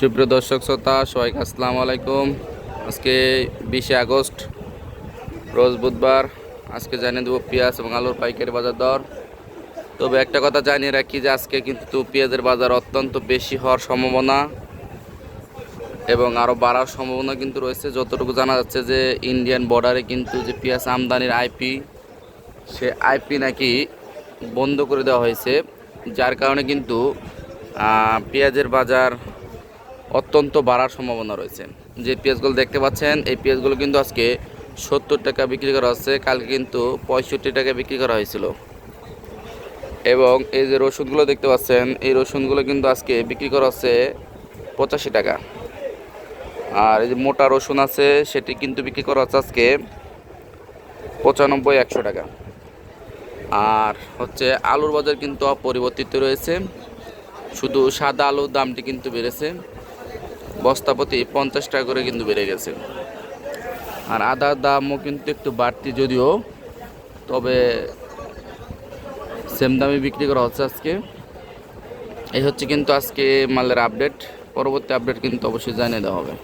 সুপ্রিয় দর্শক শ্রোতা, সবাইকে আসসালামু আলাইকুম। আজকে বিশে আগস্ট, রোজ বুধবার। আজকে জানিয়ে দেবো পেঁয়াজ এবং আলুর পাইকারি বাজার দর। তবে একটা কথা জানিয়ে রাখি যে, আজকে কিন্তু পেঁয়াজের বাজার অত্যন্ত বেশি হওয়ার সম্ভাবনা এবং আরও বাড়ার সম্ভাবনা কিন্তু রয়েছে। যতটুকু জানা যাচ্ছে যে, ইন্ডিয়ান বর্ডারে কিন্তু যে পেঁয়াজ আমদানির আইপি, সে আইপি নাকি বন্ধ করে দেওয়া হয়েছে। যার কারণে কিন্তু পেঁয়াজের বাজার অত্যন্ত বাড়ার সম্ভাবনা রয়েছে। যে পেঁয়াজগুলো দেখতে পাচ্ছেন, এই পেঁয়াজগুলো কিন্তু আজকে সত্তর টাকা বিক্রি করা হচ্ছে, কালকে কিন্তু পঁয়ষট্টি টাকা বিক্রি করা হয়েছিল। এবং এই যে রসুনগুলো দেখতে পাচ্ছেন, এই রসুনগুলো কিন্তু আজকে বিক্রি করা হচ্ছে পঁচাশি টাকা। আর এই যে মোটা রসুন আছে, সেটি কিন্তু বিক্রি করা হচ্ছে আজকে পঁচানব্বই, একশো টাকা। আর হচ্ছে আলুর বাজার কিন্তু অপরিবর্তিত রয়েছে। শুধু সাদা আলুর দামটি কিন্তু বেড়েছে। বস্তা প্রতি পঞ্চাশ টাকা করে কিন্তু বেড়ে গেছে। আর আদার দামও কিন্তু একটু বাড়তি যদিও, তবে সেম দামে বিক্রি করা হচ্ছে আজকে। এই হচ্ছে কিন্তু আজকে মালের আপডেট পরবর্তী আপডেট কিন্তু অবশ্যই জানিয়ে দেওয়া হবে।